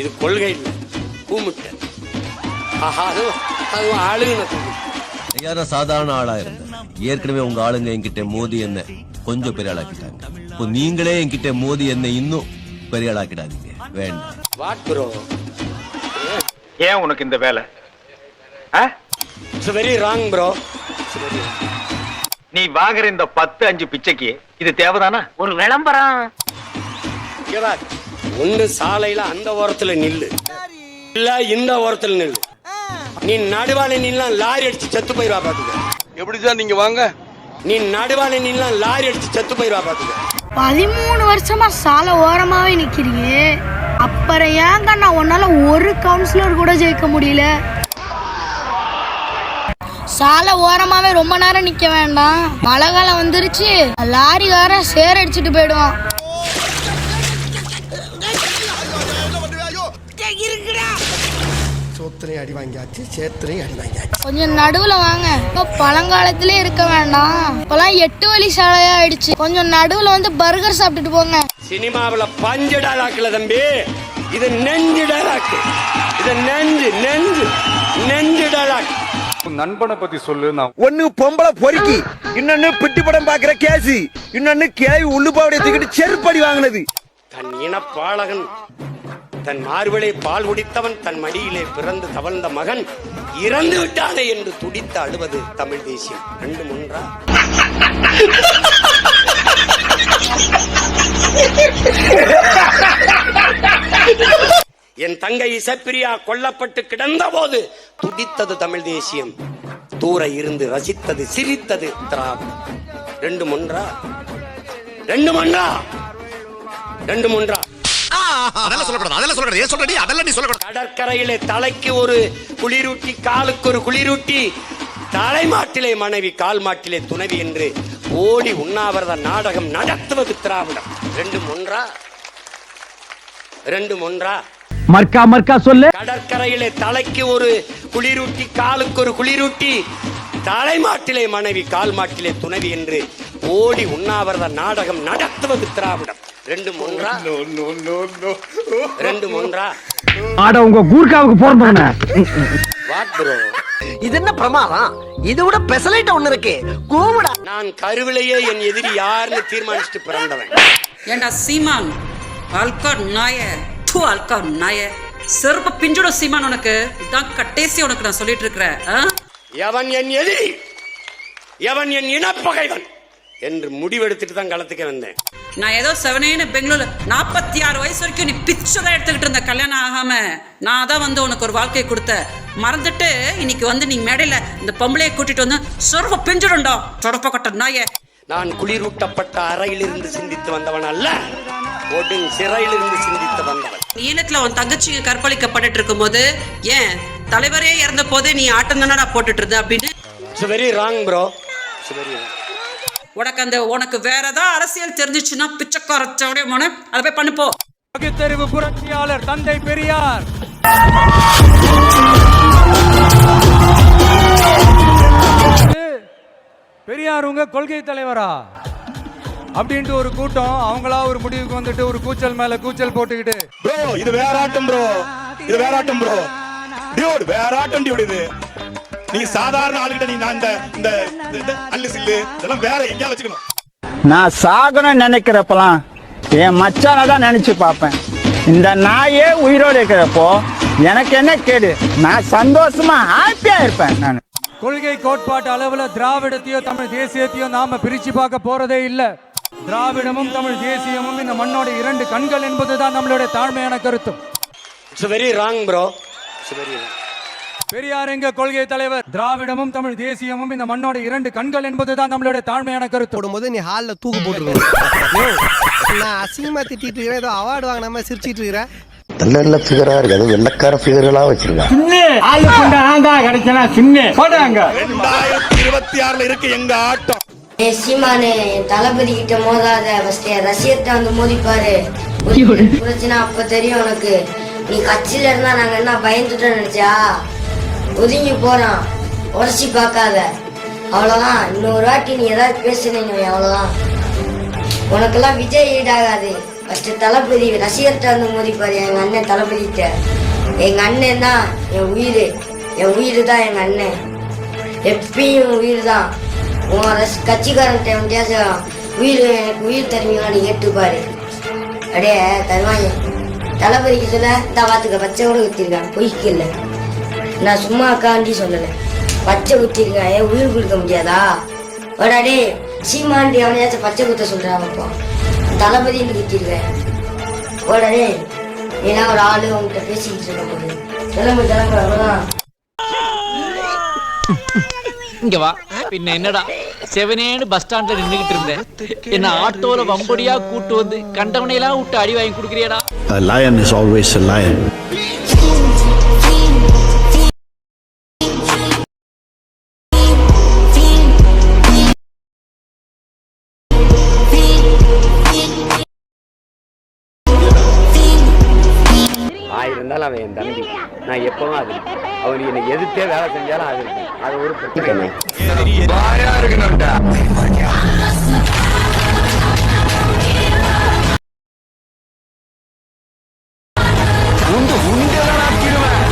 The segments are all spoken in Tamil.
இது கொள்கை இல்லை. கூமுட்டை ஆஹா, அதுவும் அதுவும் ஆளுங்க ஐயா நான் சாதாரண ஆளா இருந்தேன் ஏற்கனவே உங்க ஆளுங்க என்கிட்ட மோதி என்ன கொஞ்சம் பெரிய ஆளாக்கிட்டாங்க. இப்போ நீங்களே என்கிட்ட மோதி என்ன இன்னும் பெரிய ஆளாக்கிடாதீங்க. வேண்டாம். ஏன் உனக்கு இந்த வேலை? ஆ? இட்ஸ் வெரி ராங் ப்ரோ நீ வாங்குற இந்த பத்து அஞ்சு பிச்சைக்கு இது தேவைதானா? ஒரு விளம்பரம். ஒண்ணு சாலையில அந்த ஓரத்துல நில்லு. இல்ல இந்த ஓரத்துல நில்லு. நீ நடுவால நில்லாம் லாரி அடிச்சு செத்து போயிருவா பாத்துக்க. எப்படி சார் நீங்க வாங்க? நீ நடுவால நில்லாம் லாரி அடிச்சு செத்து போயிருவா பாத்துக்க. பதிமூணு வருஷமா சாலை ஓரமாவே நிக்கிறீங்க அப்புறம் ஏங்க நான் உன்னால ஒரு கவுன்சிலர் கூட ஜெயிக்க முடியல. சாலை ஓரமாவே ரொம்ப நேரம் நிக்க வேண்டாம். மழை காலம் வந்துருச்சு. லாரிக்காரன் சேர் அடிச்சுட்டு போயிடுவான். சோத்திரையும் அடி வாங்கியாச்சு சேத்திரையும் அடி வாங்கியாச்சு. கொஞ்சம் நடுவுல வாங்க. இப்போ பழங்காலத்திலே இருக்க வேண்டாம். இப்பெல்லாம் எட்டு வழி சாலையா ஆயிடுச்சு. கொஞ்சம் நடுவுல வந்து பர்கர் சாப்பிட்டுட்டு போங்க. சினிமாவுல பஞ்சு டாலாக்குல தம்பி. இது நெஞ்சு டாலாக்கு இது நெஞ்சு நெஞ்சு நெஞ்சு டாலாக் நண்பனை பத்தி சொல்லு நான் ஒண்ணு பொம்பளை பொறுக்கி இன்னொன்னு பிட்டி படம் பாக்குற கேசி இன்னொன்னு கேவி உள்ளு பாவடைய தூக்கிட்டு செருப்படி வாங்கினது. தன் இனப்பாளகன் தன் மார்பிளை பால் குடித்தவன் தன் மடியிலே பிறந்து தவழ்ந்த மகன் இறந்து விட்டானே என்று துடித்து அழுவது தமிழ் தேசியம். ரெண்டு மூன்றா? என் தங்கை இசப்பிரியா கொல்லப்பட்டு கிடந்த போது துடித்தது தமிழ் தேசியம். தூர இருந்து ரசித்தது சிரித்தது திராவிடம். ரெண்டு மூன்றா? ரெண்டு மூன்றா? ரெண்டு மூன்றா? அதெல்லாம் சொல்லக்கூடாது அதெல்லாம் சொல்லக்கூடாது. ஏன் சொல்றடி? அதெல்லாம் நீ சொல்லக்கூடாது. கடற்கரையிலே தலைக்கு ஒரு குளிரூட்டி காலுக்கு ஒரு குளிரூட்டி தலைமாட்டிலே மனைவி கால் மாட்டிலே துணைவி என்று ஓடி உண்ணாவிரத நாடகம் நடத்துவது திராவிடம். ரெண்டு ஒன்றா? ரெண்டு ஒன்றா? மர்க்கா மர்க்கா சொல்லு. கடற்கரையிலே தலைக்கு ஒரு குளிரூட்டி காலுக்கு ஒரு குளிரூட்டி தலைமாட்டிலே மனைவி கால் மாட்டிலே துணைவி என்று ஓடி உண்ணாவிரத நாடகம் நடத்துவது திராவிடம். ரெண்டு ஒன்றா ரெண்டு ஒன்றா ஆட உங்க கூர்க்காவுக்கு வாட் ப்ரோ? இது என்ன பிரமாதம்? இது விட பெசலைட் ஒண்ணு இருக்கு. கூவிடா. நான் கருவிலேயே என் எதிரி யாருன்னு தீர்மானிச்சுட்டு பிறந்தவன். ஏண்டா சீமான்? அல்கா நாய. தூ அல்கா நாய. செருப்ப பிஞ்சுடும் சீமான் உனக்கு. இதான் கட்டேசி உனக்கு நான் சொல்லிட்டு இருக்கிறேன் ஆ? எவன் என் எதிரி? எவன் என் இனப்பகைவன்? என்று முடிவெடுத்துட்டு தான் களத்துக்கு வந்தேன். நான் ஏதோ செவனேன்னு பெங்களூர்ல நாற்பத்தி ஆறு வயசு வரைக்கும் நீ பிச்சை எடுத்துக்கிட்டு இருந்த கல்யாணம் ஆகாம. நான் தான் வந்து உனக்கு ஒரு வாழ்க்கையை கொடுத்த. மறந்துட்டு இன்னைக்கு வந்து நீ மேடையில இந்த பொம்பளையை கூட்டிட்டு வந்து சொருப்ப பிஞ்சிடும்டா. சொடப்ப கட்ட நாய. நான் குளிரூட்டப்பட்ட அறையிலிருந்து சிந்தித்து வந்தவன் அல்ல ஒடுங் சிறையிலிருந்து சிந்தித்து வந்தவன். ஈழத்துல உன் தங்கச்சி கற்பழிக்கப்பட்டுட்டு இருக்கும்போது ஏன் தலைவரே இறந்த போதே நீ ஆட்டம் தானடா போட்டுட்டு இருந்த அப்படின்னு? It's very wrong bro it's very உனக்கு அந்த உனக்கு வேற ஏதாவது அரசியல் தெரிஞ்சிச்சுன்னா பிச்சைக்காரச்சோடைய மன அதை போய் பண்ணுப்போ பகுத்தறிவு புரட்சியாளர் தந்தை பெரியார். பெரியார் உங்க கொள்கை தலைவரா? அப்படின்ட்டு ஒரு கூட்டம் அவங்களா ஒரு முடிவுக்கு வந்துட்டு ஒரு கூச்சல் மேல கூச்சல் போட்டுக்கிட்டு. ப்ரோ இது வேற ஆட்டம் ப்ரோ இது வேற ஆட்டம் ப்ரோ டியூட் வேற ஆட்டம் டியூட் இது. நீ சாதாரண ஆளுகிட்ட நீ நான் இந்த இந்த அல்லு சில்லு இதெல்லாம் வேற எங்கேயா வச்சுக்கணும். நான் சாகணும்னு நினைக்கிறப்பலாம் என் மச்சான தான் நினைச்சு பார்ப்பேன். இந்த நாயே உயிரோடு இருக்கிறப்போ எனக்கு என்ன கேடு? நான் சந்தோஷமா ஹாப்பியா இருப்பேன் நான். கொள்கை கோட்பாட்டு அளவுல திராவிடத்தையோ தமிழ் தேசியத்தையோ நாம பிரிச்சு பார்க்க போறதே இல்ல. திராவிடமும் தமிழ் தேசியமும் இந்த மண்ணோட இரண்டு கண்கள் என்பதுதான் நம்மளுடைய தாழ்மையான கருத்தும் it's very wrong bro it's very Periyar எங்க கொள்கை தலைவர்? திராவிடமும் தமிழ் தேசியமும் இந்த மண்ணோட இரண்டு கண்கள் என்பதுதான் நம்மளுடைய தாழ்மையான கருத்து. போடும்போது நீ ஹால்ல தூக்கு போட்டுருக்கணும் நான் அசிங்கமா திட்டிட்டு இருக்கிறேன் ஏதோ அவார்டு வாங்கின மாதிரி சிரிச்சிட்டு இருக்கிறேன் நல்ல நல்ல ஃபிகரா இருக்கு. அது வெள்ளக்கார ஃபிகர்களா வச்சிருக்கான் ரெண்டாயிரத்தி இருபத்தி ஆறுல இருக்கு எங்க ஆட்டம். சீமானு தளபதி கிட்ட மோதாத ஃபர்ஸ்ட் ரசிகர்கிட்ட வந்து மோதிப்பாரு. பிரச்சனை அப்ப தெரியும் உனக்கு. நீ கட்சியில இருந்தா நாங்க என்ன பயந்துட்டோம் நினைச்சா? ஒதுங்கி போறான். உடச்சி பார்க்காத. அவ்வளோதான் இன்னொரு வாட்டி நீ ஏதாவது பேசுனீங்க அவ்வளோதான் உனக்கெல்லாம் விஜய் ஈடாகாது. ஃபஸ்ட்டு தளபதி ரசிகர்கிட்ட வந்து மோதிப்பார் எங்கள் அண்ணன் தளபதிட்ட எங்கள் அண்ணன் தான் என் உயிர். என் உயிர் தான் எங்கள் அண்ணன். எப்பயும் உயிர் தான். உன் ரஸ் கட்சிக்காரன்ட்ட வித்தியாசம் உயிர் எனக்கு உயிர் தருவீங்களான்னு கேட்டுப்பாரு அடே தருவாங்க. தளபதிக்கு சொல்ல இந்த வாத்துக்க பச்சை கூட ஊற்றிருக்கான் பொய்க்கு இல்லை. நான் சும்மா அக்காண்டி சொல்லலை. பச்சை குத்திருக்கான் ஏன் உயிர் கொடுக்க முடியாதா? ஓடாடே சீமாண்டி அவனையாச்சும் பச்சை குத்த சொல்றான் அப்போ தளபதின்னு குத்திருக்கேன் ஓடாடே ஏன்னா ஒரு ஆளு உங்ககிட்ட பேசிக்கிட்டு இருக்க போது. கிளம்பு கிளம்பு அவ்வளோதான் இங்க வா. பின்ன என்னடா? செவனேன்னு பஸ் ஸ்டாண்ட்ல நின்னுகிட்டு இருந்தேன். என்ன ஆட்டோல வம்படியா கூட்டு வந்து கண்டவனையெல்லாம் விட்டு அடி வாங்கி கொடுக்குறியடா? A lion is always a lion. அவன் என் தம்பி நான் எப்பவும் அது. அவன் என்னை எதிர்த்தே வேலை செஞ்சாலும் அது இருக்கும் அது ஒரு பிரச்சனை.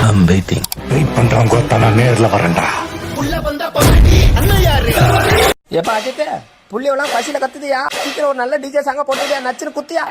I'm waiting. வெயிட் பண்றவங்க ஒருத்தன் நான் நேர்ல வரேன்டா. எப்ப அஜித் புள்ளியெல்லாம் பசியில கத்துதியா? சீக்கிரம் ஒரு நல்ல டிஜே சாங்க போட்டுதியா நச்சுன்னு குத்தியா?